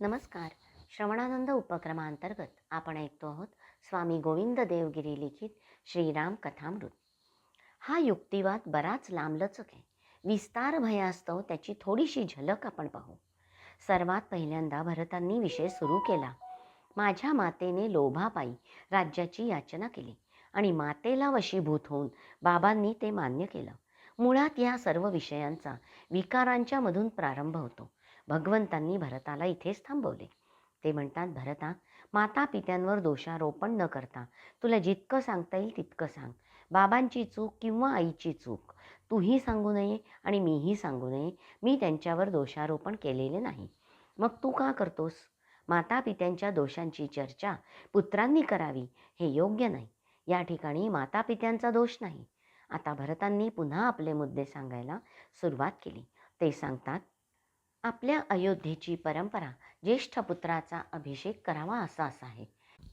नमस्कार. श्रवणानंद उपक्रमांतर्गत आपण ऐकतो आहोत स्वामी गोविंद देवगिरी लिखित श्रीराम कथामृत. हा युक्तिवाद बराच लांबलचक आहे. विस्तार भयास्तव त्याची थोडीशी झलक आपण पाहू. सर्वात पहिल्यांदा भरतांनी विषय सुरू केला. माझ्या मातेने लोभापायी राज्याची याचना केली आणि मातेला वशीभूत होऊन बाबांनी ते मान्य केलं. मुळात या सर्व विषयांचा विकारांच्या मधून प्रारंभ होतो. भगवंतांनी भरताला इथेच थांबवले. ते म्हणतात भरता माता पित्यांवर दोषारोपण न करता तुला जितकं सांगता येईल तितकं सांग. बाबांची चूक किंवा आईची चूक तूही सांगू नये आणि मीही सांगू नये. मी त्यांच्यावर दोषारोपण केलेले नाही. मग तू का करतोस? माता पित्यांच्या दोषांची चर्चा पुत्रांनी करावी हे योग्य नाही. या ठिकाणी माता पित्यांचा दोष नाही. आता भरतांनी पुन्हा आपले मुद्दे सांगायला सुरुवात केली. ते सांगतात आपल्या अयोध्येची परंपरा ज्येष्ठ पुत्राचा अभिषेक करावा असा असा आहे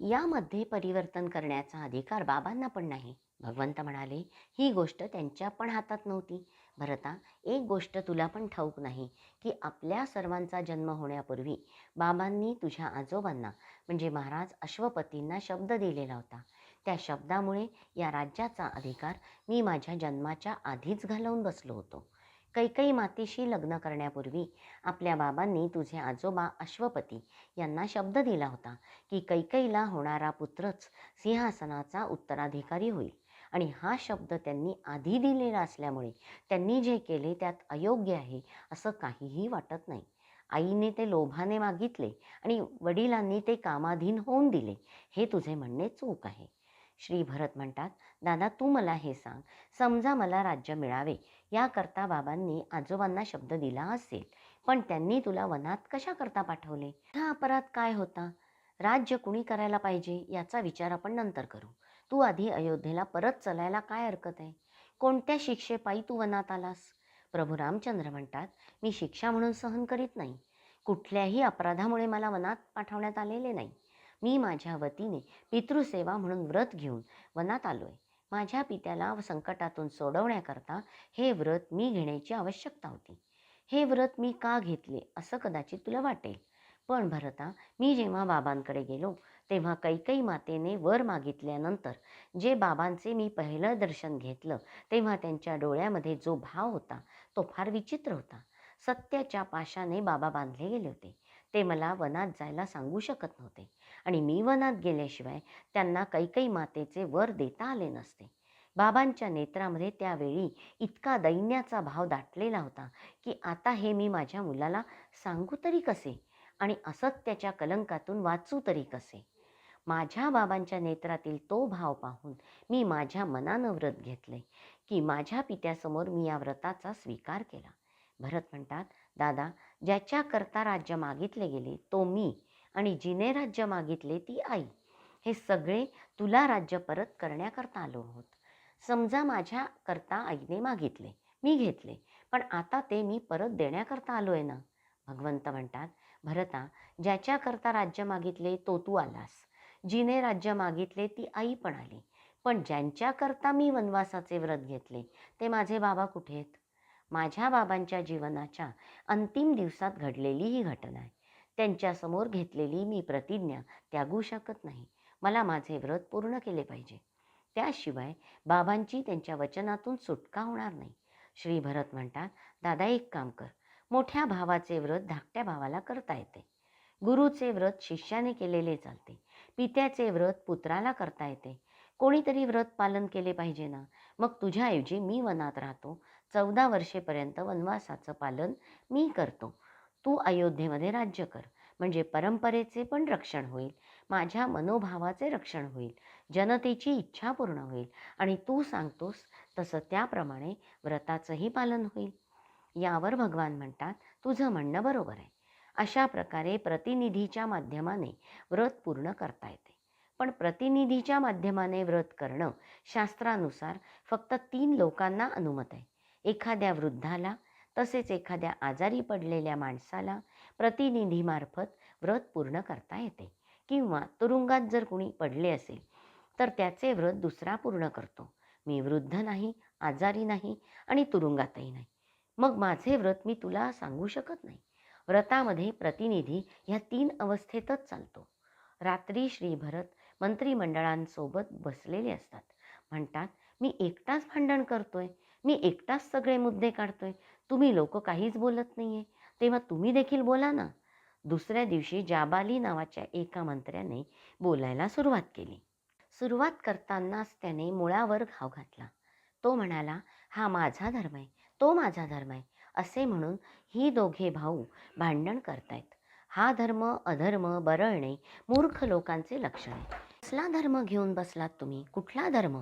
यामध्ये परिवर्तन करण्याचा अधिकार बाबांना पण नाही. भगवंत म्हणाले ही गोष्ट त्यांच्या पण हातात नव्हती. भरता एक गोष्ट तुला पण ठाऊक नाही की आपल्या सर्वांचा जन्म होण्यापूर्वी बाबांनी तुझ्या आजोबांना म्हणजे महाराज अश्वपतींना शब्द दिलेला होता. त्या शब्दामुळे या राज्याचा अधिकार मी माझ्या जन्माच्या आधीच घालवून बसलो होतो. कैकई मातेशी लग्न करण्यापूर्वी आपल्या बाबांनी तुझे आजोबा अश्वपती यांना शब्द दिला होता की कैकईला होणारा पुत्रच सिंहासनाचा उत्तराधिकारी होईल. आणि हा शब्द त्यांनी आधी दिलेला असल्यामुळे त्यांनी जे केले त्यात अयोग्य आहे असं काहीही वाटत नाही. आईने ते लोभाने मागितले आणि वडिलांनी ते कामाधीन होऊन दिले. हे तुझे म्हणणे चूक आहे. श्री भरत म्हणतात दादा तू मला हे सांग. समजा मला राज्य मिळावे. याकरता बाबांनी आजोबांना शब्द दिला असेल पण त्यांनी तुला वनात कशा करता पाठवले? हा अपराध काय होता? राज्य कुणी करायला पाहिजे? याचा विचार आपण नंतर करू. तू आधी अयोध्येला परत चलायला काय हरकत आहे? कोणत्या शिक्षेपायी तू वनात आलास? प्रभू रामचंद्र म्हणतात मी शिक्षा म्हणून सहन करीत नाही. कुठल्याही अपराधामुळे मला वनात पाठवण्यात आलेले नाही. मी माझ्या वतीने पितृसेवा म्हणून व्रत घेऊन वनात आलो आहे माझ्या पित्याला संकटातून सोडवण्याकरता हे व्रत मी घेण्याची आवश्यकता होती. हे व्रत मी का घेतले असं कदाचित तुला वाटेल. पण भरता मी जेव्हा बाबांकडे गेलो तेव्हा कैकई मातेने वर मागितल्यानंतर जे बाबांचे मी पहिलं दर्शन घेतलं तेव्हा त्यांच्या डोळ्यामध्ये जो भाव होता तो फार विचित्र होता. सत्याच्या पाशाने बाबा बांधले गेले होते. ते मला वनात जायला सांगू शकत नव्हते. आणि मी वनात गेल्याशिवाय त्यांना कैकई मातेचे वर देता आले नसते. बाबांच्या नेत्रामध्ये त्यावेळी इतका दैन्याचा भाव दाटलेला होता की आता हे मी माझ्या मुलाला सांगू तरी कसे? आणि असत्याच्या कलंकातून वाचू तरी कसे? माझ्या बाबांच्या नेत्रातील तो भाव पाहून मी माझ्या मनानं व्रत घेतले की माझ्या पित्यासमोर मी या व्रताचा स्वीकार केला. भरत म्हणतात दादा ज्याच्याकरता राज्य मागितले गेले तो मी आणि जिने राज्य मागितले ती आई. हे सगळे तुला राज्य परत करण्याकरता आलो आहोत. समजा माझ्याकरता आईने मागितले मी घेतले पण आता ते मी परत देण्याकरता आलो आहे ना? भगवंत म्हणतात भरता ज्याच्याकरता राज्य मागितले तो तू आलास. जिने राज्य मागितले ती आई पण आली. पण ज्यांच्याकरता मी वनवासाचे व्रत घेतले ते माझे बाबा कुठे आहेत? माझ्या बाबांच्या जीवनाच्या अंतिम दिवसात घडलेली ही घटना आहे. त्यांच्यासमोर घेतलेली मी प्रतिज्ञा त्यागू शकत नाही. मला माझे व्रत पूर्ण केले पाहिजे. त्याशिवाय बाबांची त्यांच्या वचनातून सुटका होणार नाही. श्री भरत म्हणतात दादा एक काम कर. मोठ्या भावाचे व्रत धाकट्या भावाला करता येते. गुरुचे व्रत शिष्याने केलेले चालते. पित्याचे व्रत पुत्राला करता येते. कोणीतरी व्रत पालन केले पाहिजे ना? मग तुझ्याऐवजी मी वनात राहतो. चौदा वर्षेपर्यंत वनवासाचं पालन मी करतो. तू अयोध्येमध्ये राज्य कर. म्हणजे परंपरेचे पण रक्षण होईल. माझ्या मनोभावाचे रक्षण होईल. जनतेची इच्छा पूर्ण होईल. आणि तू सांगतोस तसं त्याप्रमाणे व्रताचंही पालन होईल. यावर भगवान म्हणतात तुझं म्हणणं बरोबर आहे. अशा प्रकारे प्रतिनिधीच्या माध्यमाने व्रत पूर्ण करता येते. पण प्रतिनिधीच्या माध्यमाने व्रत करणं शास्त्रानुसार फक्त तीन लोकांना अनुमत आहे. एखाद्या वृद्धाला तसेच एखाद्या आजारी पडलेल्या माणसाला प्रतिनिधीमार्फत व्रत पूर्ण करता येते. किंवा तुरुंगात जर कुणी पडले असेल तर त्याचे व्रत दुसरा पूर्ण करतो. मी वृद्ध नाही आजारी नाही आणि तुरुंगातही नाही. मग माझे व्रत मी तुला सांगू शकत नाही. व्रतामध्ये प्रतिनिधी ह्या तीन अवस्थेतच चालतो. रात्री श्री भरत मंत्रिमंडळांसोबत बसलेले असतात. म्हणतात मी एकटाच भांडण करतोय. मी एकटाच सगळे मुद्दे काढतोय. तुम्ही लोक काहीच बोलत नाहीये. तेव्हा तुम्ही देखील बोला ना. दुसऱ्या दिवशी जाबाली नावाच्या एका मंत्र्याने बोलायला सुरुवात केली. सुरुवात करतानाच त्याने मुळावर घाव घातला. तो म्हणाला हा माझा धर्म आहे. तो माझा धर्म आहे. असे म्हणून ही दोघे भाऊ भांडण करतायत. हा धर्म अधर्म बरळणे मूर्ख लोकांचे लक्षण आहे. कसला धर्म घेऊन बसलात तुम्ही? कुठला धर्म?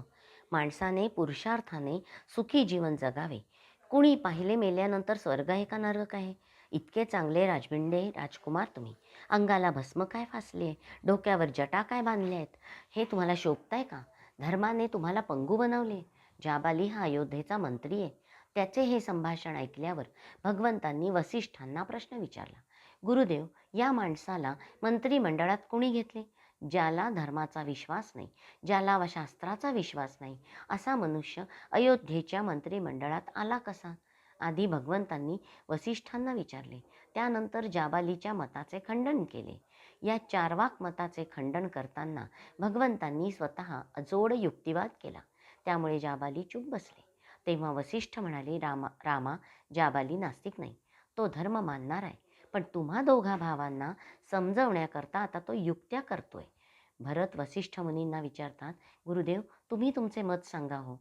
माणसाने पुरुषार्थाने सुखी जीवन जगावे. कुणी पाहिले मेल्यानंतर स्वर्ग आहे का नरक आहे? इतके चांगले राजबिंडे राजकुमार तुम्ही. अंगाला भस्म काय फासले? डोक्यावर जटा काय बांधले आहेत हे तुम्हाला शोभताय का? धर्माने तुम्हाला पंगू बनवले. जाबाली हा अयोध्येचा मंत्री आहे. त्याचे हे संभाषण ऐकल्यावर भगवंतांनी वसिष्ठांना प्रश्न विचारला. गुरुदेव या माणसाला मंत्रिमंडळात कुणी घेतले? ज्याला धर्माचा विश्वास नाही ज्याला व शास्त्राचा विश्वास नाही असा मनुष्य अयोध्येच्या मंत्रिमंडळात आला कसा? आधी भगवंतांनी वसिष्ठांना विचारले त्यानंतर जाबालीच्या मताचे खंडन केले. या चारवाक मताचे खंडन करताना भगवंतांनी स्वतः अजोड युक्तिवाद केला. त्यामुळे जाबाली चूप बसले. तेव्हा वसिष्ठ म्हणाले रामा रामा जाबाली नास्तिक नाही. तो धर्म मानणार आहे पण तुम्हा दोघा भावांना समजवण्याकरता आता तो युक्त्या करतोय. भरत वसिष्ठ मुनींना विचारतात गुरुदेव तुम्ही तुमचे मत सांगा हो.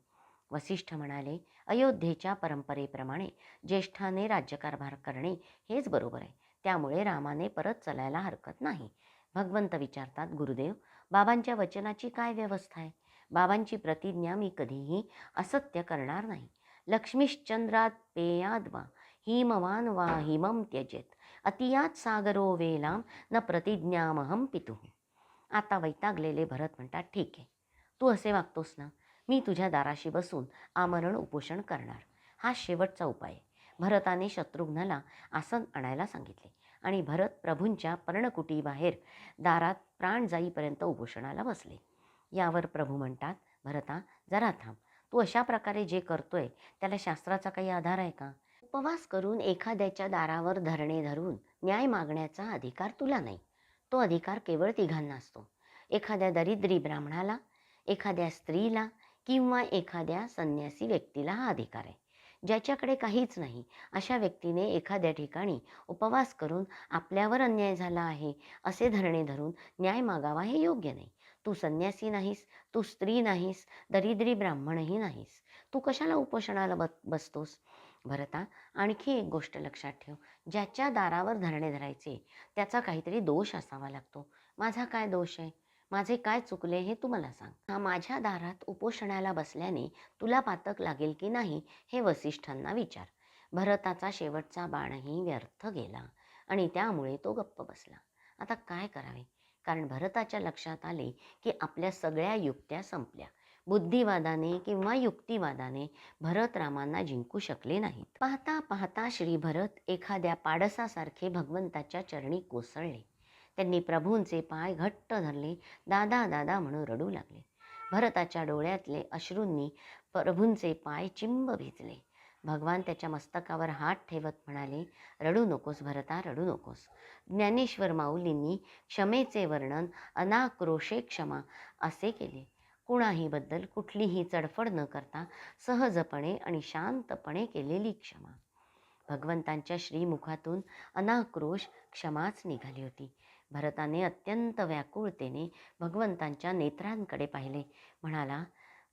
वसिष्ठ म्हणाले अयोध्येच्या परंपरेप्रमाणे ज्येष्ठाने राज्यकारभार करणे हेच बरोबर आहे. त्यामुळे रामाने परत चलायला हरकत नाही. भगवंत विचारतात गुरुदेव बाबांच्या वचनाची काय व्यवस्था आहे? बाबांची प्रतिज्ञा मी कधीही असत्य करणार नाही. लक्ष्मीश्चंद्रात पेयाद वा हिमवान वा हिमम त्यजेत. अतियात सागरो वेलाम न प्रतिज्ञामहम पितुः. आता वैतागलेले भरत म्हणतात ठीक आहे. तू असे वागतोस ना मी तुझ्या दाराशी बसून आमरण उपोषण करणार. हा शेवटचा उपाय भरताने शत्रुघ्नाला आसन आणायला सांगितले आणि भरत प्रभूंच्या पर्णकुटीबाहेर दारात प्राण जाईपर्यंत उपोषणाला बसले. यावर प्रभू म्हणतात भरता जरा थांब. तू अशा प्रकारे जे करतोय त्याला शास्त्राचा काही आधार आहे का? उपवास करून एखाद्याच्या दारावर धरणे धरून न्याय मागण्याचा अधिकार तुला नाही. तो अधिकार केवळ तिघांना असतो. एखाद्या दरिद्री ब्राह्मणाला एखाद्या स्त्रीला किंवा एखाद्या संन्यासी व्यक्तीला हा अधिकार आहे. ज्याच्याकडे काहीच नाही अशा व्यक्तीने एखाद्या ठिकाणी उपवास करून आपल्यावर अन्याय झाला आहे असे धरणे धरून न्याय मागावा हे योग्य नाही. तू संन्यासी नाहीस तू स्त्री नाहीस दरिद्री ब्राह्मणही नाहीस. तू कशाला उपोषणाला बस बसतोस? भरता. आणखी एक गोष्ट लक्षात ठेव. ज्याच्या दारावर धरणे धरायचे त्याचा काहीतरी दोष असावा लागतो. माझा काय दोष आहे? माझे काय चुकले हे तू मला सांग. हा माझ्या दारात उपोषणाला बसल्याने तुला पातक लागेल की नाही हे वसिष्ठांना विचार. भरताचा शेवटचा बाणही व्यर्थ गेला आणि त्यामुळे तो गप्प बसला. आता काय करावे? कारण भरताच्या लक्षात आले की आपल्या सगळ्या युक्त्या संपल्या. बुद्धिवादाने किंवा युक्तिवादाने भरतरामांना जिंकू शकले नाहीत. पाहता पाहता श्री भरत एखाद्या पाडसासारखे भगवंताच्या चरणी कोसळले. त्यांनी प्रभूंचे पाय घट्ट धरले दादा दादा म्हणून रडू लागले. भरताच्या डोळ्यातले अश्रूंनी प्रभूंचे पाय चिंब भिजले भगवान त्याच्या मस्तकावर हात ठेवत म्हणाले रडू नकोस भरता रडू नकोस. ज्ञानेश्वर माऊलींनी क्षमेचे वर्णन अनाक्रोशे क्षमा असे केले. कुणाहीबद्दल कुठलीही चडफड न करता सहजपणे आणि शांतपणे केलेली क्षमा. भगवंतांच्या श्रीमुखातून अनाक्रोश क्षमाच निघाली होती. भरताने अत्यंत व्याकुळतेने भगवंतांच्या नेत्रांकडे पाहिले. म्हणाला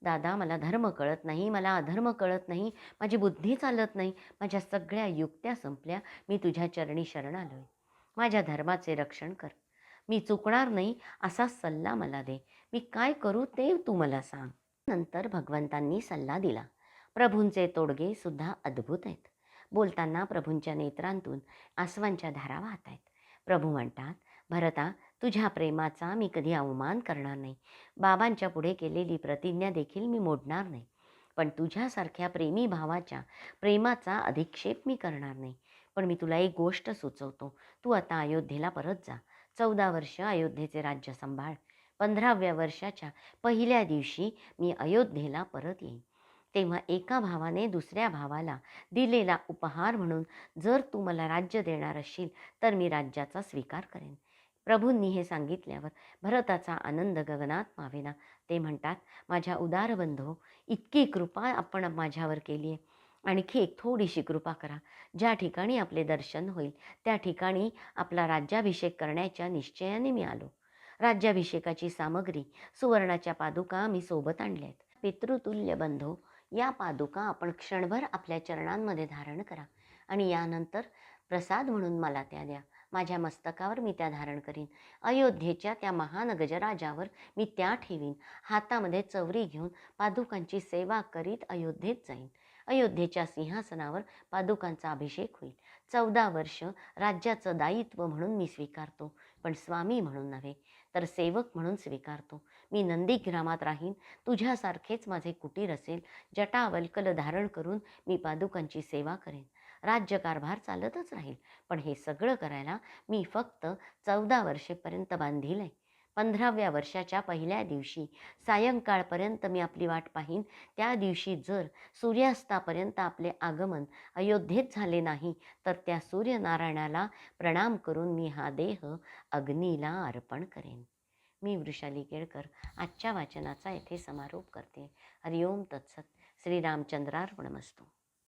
दादा मला धर्म कळत नाही मला अधर्म कळत नाही माझी बुद्धी चालत नाही माझ्या सगळ्या युक्त्या संपल्या मी तुझ्या चरणी शरण आलोय माझ्या धर्माचे रक्षण कर. मी चुकणार नाही असा सल्ला मला दे. मी काय करू ते तू मला सांग. नंतर भगवंतांनी सल्ला दिला. प्रभूंचे तोडगे सुद्धा अद्भुत आहेत. बोलताना प्रभूंच्या नेत्रांतून आसवांच्या धारा वाहत आहेत. प्रभू म्हणतात भरता तुझ्या प्रेमाचा मी कधी अवमान करणार नाही. बाबांच्या पुढे केलेली प्रतिज्ञा देखील मी मोडणार नाही. पण तुझ्यासारख्या प्रेमी भावाच्या प्रेमाचा अधिक्षेप मी करणार नाही. पण मी तुला एक गोष्ट सुचवतो. तू आता अयोध्येला परत जा. चौदा वर्ष अयोध्येचे राज्य सांभाळ. पंधराव्या वर्षाच्या पहिल्या दिवशी मी अयोध्येला परत येईन. तेव्हा एका भावाने दुसऱ्या भावाला दिलेला उपहार म्हणून जर तू मला राज्य देणार असशील तर मी राज्याचा स्वीकार करेन. प्रभूंनी हे सांगितल्यावर भरताचा आनंद गगनात मावेना. ते म्हणतात माझ्या उदारबंधो इतकी कृपा आपण माझ्यावर केली आहे आणखी एक थोडीशी कृपा करा. ज्या ठिकाणी आपले दर्शन होईल त्या ठिकाणी आपला राज्याभिषेक करण्याच्या निश्चयाने मी आलो. राज्याभिषेकाची सामग्री सुवर्णाच्या पादुका मी सोबत आणल्या आहेत पितृतुल्य बंधो या पादुका आपण क्षणभर आपल्या चरणांमध्ये धारण करा आणि यानंतर प्रसाद म्हणून मला त्या द्या. माझ्या मस्तकावर मी त्या धारण करीन. अयोध्येच्या त्या महान गजराजावर मी त्या ठेवीन. हातामध्ये चवरी घेऊन पादुकांची सेवा करीत अयोध्येत जाईन. अयोध्येच्या सिंहासनावर पादुकांचा अभिषेक होईल. चौदा वर्ष राज्याचं दायित्व म्हणून मी स्वीकारतो पण स्वामी म्हणून नव्हे तर सेवक म्हणून स्वीकारतो. मी नंदीग्रामात राहीन तुझ्यासारखेच माझे कुटीर असेल जटावल्कल धारण करून मी पादुकांची सेवा करेन. राज्यकारभार चालतच राहील पण हे सगळं करायला मी फक्त चौदा वर्षेपर्यंत बांधील आहे. पंधराव्या वर्षाच्या पहिल्या दिवशी. सायंकाळपर्यंत मी आपली वाट पाहीन. त्या दिवशी जर सूर्यास्तापर्यंत आपले आगमन अयोध्येत झाले नाही तर त्या सूर्यनारायणाला प्रणाम करून मी हा देह अग्नीला अर्पण करेन. मी वृषाली केळकर आजच्या वाचनाचा येथे समारोप करते. हरिओम तत्सत. श्रीरामचंद्रार्पणमस्तू.